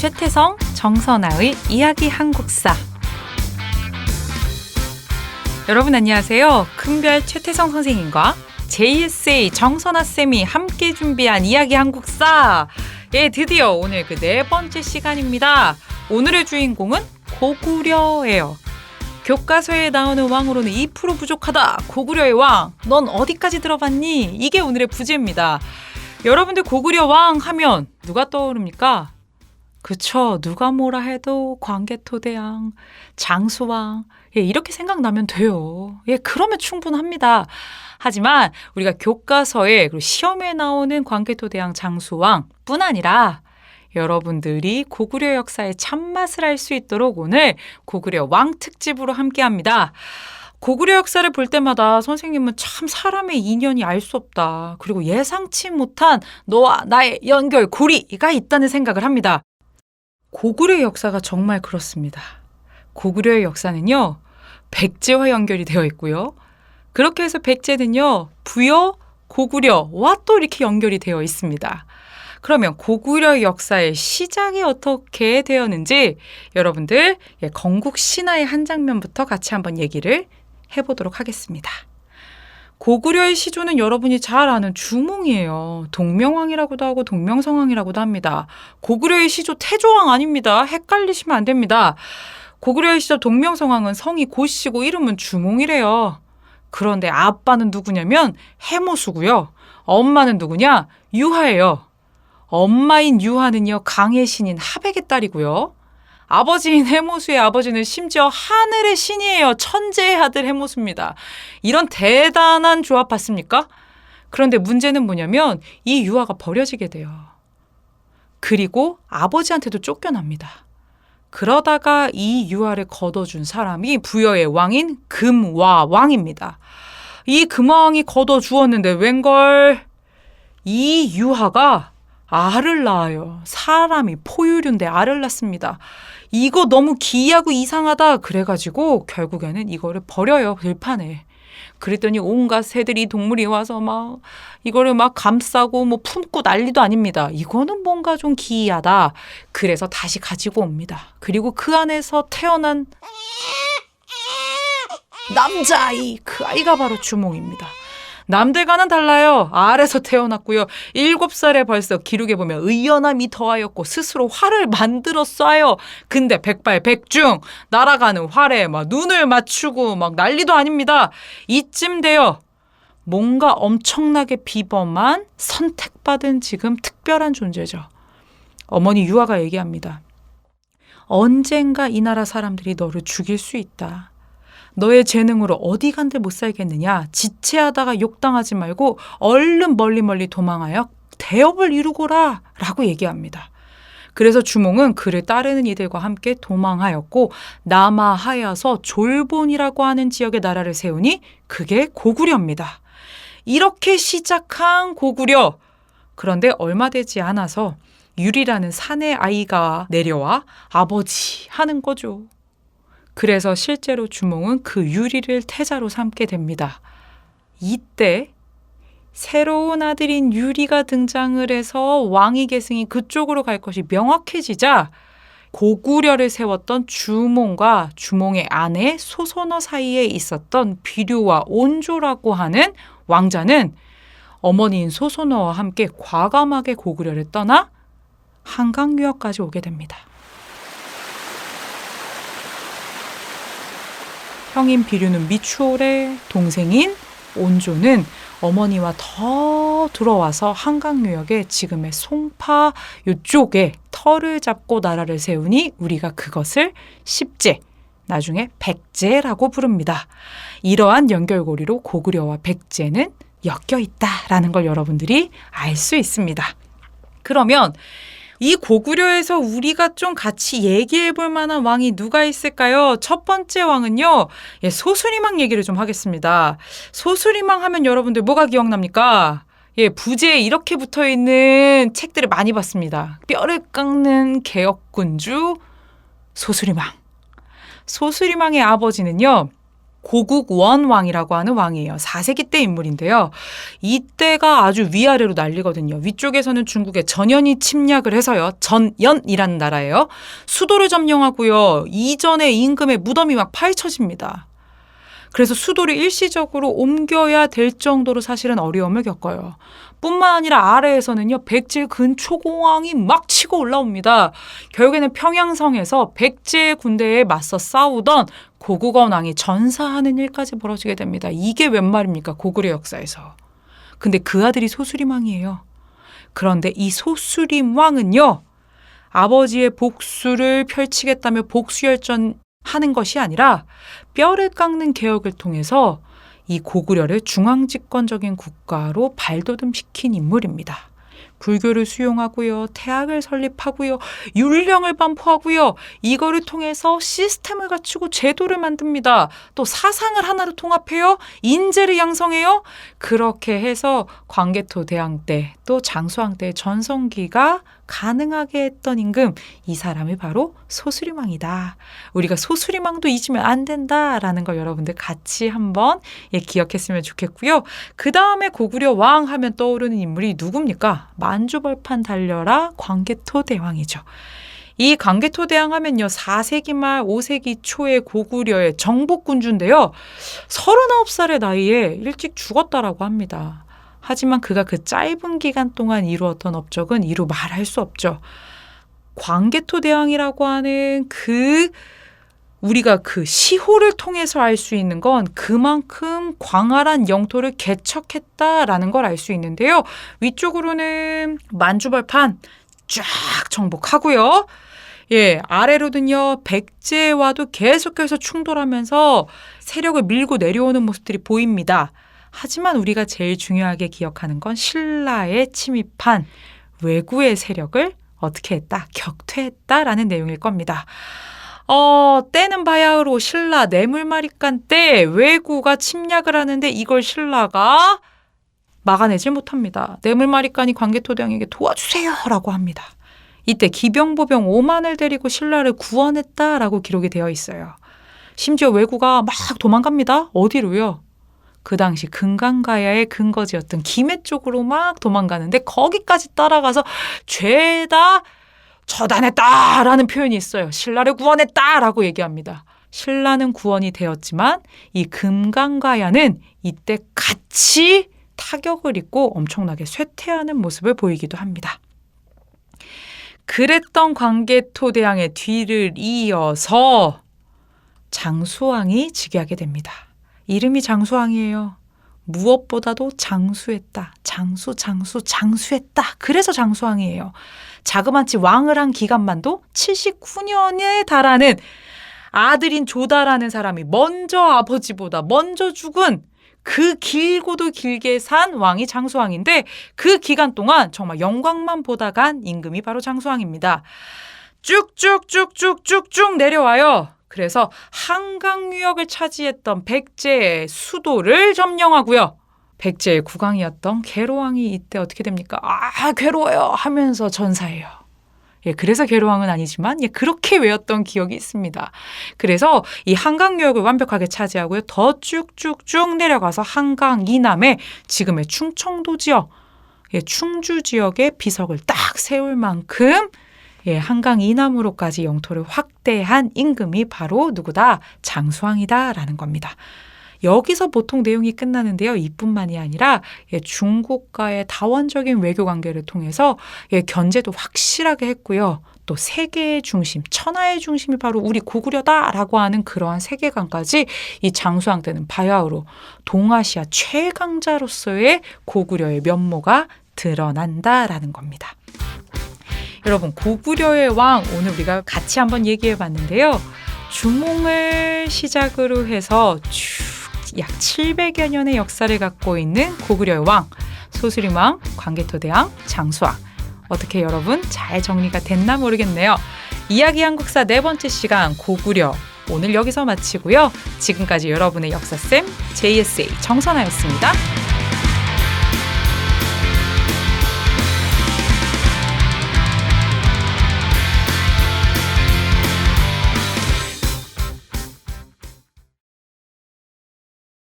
최태성, 정선아의 이야기 한국사. 여러분 안녕하세요. 큰별 최태성 선생님과 JSA 정선아 쌤이 함께 준비한 이야기 한국사. 예, 드디어 오늘 그 네 번째 시간입니다. 오늘의 주인공은 고구려예요. 교과서에 나오는 왕으로는 2% 부족하다. 고구려의 왕. 넌 어디까지 들어봤니? 이게 오늘의 부제입니다. 여러분들 고구려 왕 하면 누가 떠오릅니까? 그쵸. 누가 뭐라 해도 광개토대왕, 장수왕. 예, 이렇게 생각나면 돼요. 예, 그러면 충분합니다. 하지만 우리가 교과서에 그리고 시험에 나오는 광개토대왕, 장수왕 뿐 아니라 여러분들이 고구려 역사의 참맛을 알 수 있도록 오늘 고구려 왕 특집으로 함께 합니다. 고구려 역사를 볼 때마다 선생님은 참 사람의 인연이 알 수 없다. 그리고 예상치 못한 너와 나의 연결, 고리가 있다는 생각을 합니다. 고구려의 역사가 정말 그렇습니다. 고구려의 역사는요, 백제와 연결이 되어 있고요. 그렇게 해서 백제는요, 부여, 고구려와 또 이렇게 연결이 되어 있습니다. 그러면 고구려 역사의 시작이 어떻게 되었는지 여러분들 예, 건국 신화의 한 장면부터 같이 한번 얘기를 해보도록 하겠습니다. 고구려의 시조는 여러분이 잘 아는 주몽이에요. 동명왕이라고도 하고 동명성왕이라고도 합니다. 고구려의 시조 태조왕 아닙니다. 헷갈리시면 안 됩니다. 고구려의 시조 동명성왕은 성이 고씨고 이름은 주몽이래요. 그런데 아빠는 누구냐면 해모수고요. 엄마는 누구냐? 유하예요. 엄마인 유하는요, 강의 신인 하백의 딸이고요. 아버지인 해모수의 아버지는 심지어 하늘의 신이에요. 천재의 아들 해모수입니다. 이런 대단한 조합 봤습니까? 그런데 문제는 뭐냐면 이 유아가 버려지게 돼요. 그리고 아버지한테도 쫓겨납니다. 그러다가 이 유아를 걷어준 사람이 부여의 왕인 금와 왕입니다. 이 금왕이 걷어주었는데 웬걸 이 유하가 알을 낳아요. 사람이 포유류인데 알을 낳습니다. 이거 너무 기이하고 이상하다 그래가지고 결국에는 이거를 버려요 들판에. 그랬더니 온갖 새들이 동물이 와서 막 이거를 막 감싸고 뭐 품고 난리도 아닙니다. 이거는 뭔가 좀 기이하다. 그래서 다시 가지고 옵니다. 그리고 그 안에서 태어난 남자아이 그 아이가 바로 주몽입니다. 남들과는 달라요. 알에서 태어났고요. 일곱 살에 벌써 기록에 보면 의연함이 더하였고 스스로 활을 만들어 쏴요. 근데 백발백중 날아가는 활에 막 눈을 맞추고 막 난리도 아닙니다. 이쯤 되어 뭔가 엄청나게 비범한 선택받은 지금 특별한 존재죠. 어머니 유아가 얘기합니다. 언젠가 이 나라 사람들이 너를 죽일 수 있다. 너의 재능으로 어디 간들 못 살겠느냐. 지체하다가 욕당하지 말고 얼른 멀리 멀리 도망하여 대업을 이루고라. 라고 얘기합니다. 그래서 주몽은 그를 따르는 이들과 함께 도망하였고 남아하여서 졸본이라고 하는 지역의 나라를 세우니 그게 고구려입니다. 이렇게 시작한 고구려. 그런데 얼마 되지 않아서 유리라는 사내 아이가 내려와 아버지 하는 거죠. 그래서 실제로 주몽은 그 유리를 태자로 삼게 됩니다. 이때 새로운 아들인 유리가 등장을 해서 왕위 계승이 그쪽으로 갈 것이 명확해지자 고구려를 세웠던 주몽과 주몽의 아내 소선어 사이에 있었던 비류와 온조라고 하는 왕자는 어머니인 소선어와 함께 과감하게 고구려를 떠나 한강 유역까지 오게 됩니다. 형인 비류는 미추홀의 동생인 온조는 어머니와 더 들어와서 한강유역의 지금의 송파 요쪽에 터를 잡고 나라를 세우니 우리가 그것을 십제, 나중에 백제라고 부릅니다. 이러한 연결고리로 고구려와 백제는 엮여 있다라는 걸 여러분들이 알 수 있습니다. 그러면 이 고구려에서 우리가 좀 같이 얘기해 볼 만한 왕이 누가 있을까요? 첫 번째 왕은요, 예, 소수리망 얘기를 좀 하겠습니다. 소수리망 하면 여러분들 뭐가 기억납니까? 예, 부제에 이렇게 붙어 있는 책들을 많이 봤습니다. 뼈를 깎는 개혁군주 소수리망. 소수리망의 아버지는요, 고국 원왕이라고 하는 왕이에요. 4세기 때 인물인데요. 이때가 아주 위아래로 난리거든요. 위쪽에서는 중국의 전연이 침략을 해서요. 전연이라는 나라예요. 수도를 점령하고요. 이전의 임금의 무덤이 막 파헤쳐집니다. 그래서 수도를 일시적으로 옮겨야 될 정도로 사실은 어려움을 겪어요. 뿐만 아니라 아래에서는요, 백제 근초공왕이 막 치고 올라옵니다. 결국에는 평양성에서 백제 군대에 맞서 싸우던 고국원 왕이 전사하는 일까지 벌어지게 됩니다. 이게 웬 말입니까? 고구려 역사에서. 근데 그 아들이 소수림 왕이에요. 그런데 이 소수림 왕은요, 아버지의 복수를 펼치겠다며 복수열전 하는 것이 아니라 뼈를 깎는 개혁을 통해서 이 고구려를 중앙 집권적인 국가로 발돋움시킨 인물입니다. 불교를 수용하고요. 태학을 설립하고요. 율령을 반포하고요. 이거를 통해서 시스템을 갖추고 제도를 만듭니다. 또 사상을 하나로 통합해요. 인재를 양성해요. 그렇게 해서 광개토 대왕 때 또 장수왕 때 전성기가 가능하게 했던 임금 이 사람이 바로 소수리망이다. 우리가 소수리망도 잊으면 안 된다라는 걸 여러분들 같이 한번 예, 기억했으면 좋겠고요. 그 다음에 고구려 왕 하면 떠오르는 인물이 누굽니까? 만주벌판 달려라 광개토 대왕이죠. 이 광개토 대왕 하면요. 4세기 말 5세기 초의 고구려의 정복군주인데요. 39살의 나이에 일찍 죽었다라고 합니다. 하지만 그가 그 짧은 기간 동안 이루었던 업적은 이루 말할 수 없죠. 광개토 대왕이라고 하는 그 우리가 그 시호를 통해서 알 수 있는 건 그만큼 광활한 영토를 개척했다라는 걸 알 수 있는데요. 위쪽으로는 만주벌판 쫙 정복하고요. 예, 아래로는요, 백제와도 계속해서 충돌하면서 세력을 밀고 내려오는 모습들이 보입니다. 하지만 우리가 제일 중요하게 기억하는 건 신라에 침입한 외구의 세력을 어떻게 했다? 격퇴했다라는 내용일 겁니다. 어, 때는 바야흐로 신라 뇌물마리간 때 외구가 침략을 하는데 이걸 신라가 막아내질 못합니다. 뇌물마리간이 광개토대왕에게 도와주세요라고 합니다. 이때 기병보병 5만을 데리고 신라를 구원했다라고 기록이 되어 있어요. 심지어 외구가 막 도망갑니다. 어디로요? 그 당시 금강가야의 근거지였던 김해 쪽으로 막 도망가는데 거기까지 따라가서 죄다 처단했다라는 표현이 있어요. 신라를 구원했다라고 얘기합니다. 신라는 구원이 되었지만 이 금강가야는 이때 같이 타격을 입고 엄청나게 쇠퇴하는 모습을 보이기도 합니다. 그랬던 광개토대왕의 뒤를 이어서 장수왕이 즉위하게 됩니다. 이름이 장수왕이에요. 무엇보다도 장수했다. 장수, 장수, 장수했다. 그래서 장수왕이에요. 자그마치 왕을 한 기간만도 79년에 달하는 아들인 조다라는 사람이 먼저 아버지보다 먼저 죽은 그 길고도 길게 산 왕이 장수왕인데 그 기간 동안 정말 영광만 보다 간 임금이 바로 장수왕입니다. 쭉쭉쭉쭉쭉쭉 내려와요. 그래서 한강유역을 차지했던 백제의 수도를 점령하고요. 백제의 국왕이었던 괴로왕이 이때 어떻게 됩니까? 아, 괴로워요 하면서 전사해요. 예, 그래서 괴로왕은 아니지만 예, 그렇게 외웠던 기억이 있습니다. 그래서 이 한강유역을 완벽하게 차지하고요. 더 쭉쭉쭉 내려가서 한강 이남에 지금의 충청도 지역, 예, 충주 지역에 비석을 딱 세울 만큼 예, 한강 이남으로까지 영토를 확대한 임금이 바로 누구다? 장수왕이다라는 겁니다. 여기서 보통 내용이 끝나는데요. 이뿐만이 아니라 예, 중국과의 다원적인 외교 관계를 통해서 예, 견제도 확실하게 했고요. 또 세계의 중심, 천하의 중심이 바로 우리 고구려다라고 하는 그러한 세계관까지 이 장수왕 때는 바야흐로 동아시아 최강자로서의 고구려의 면모가 드러난다라는 겁니다. 여러분 고구려의 왕 오늘 우리가 같이 한번 얘기해 봤는데요. 주몽을 시작으로 해서 쭉약 700여 년의 역사를 갖고 있는 고구려의 왕 소수림왕, 광개토대왕, 장수왕 어떻게 여러분 잘 정리가 됐나 모르겠네요. 이야기 한국사 네 번째 시간 고구려 오늘 여기서 마치고요. 지금까지 여러분의 역사쌤 JSA 정선아였습니다.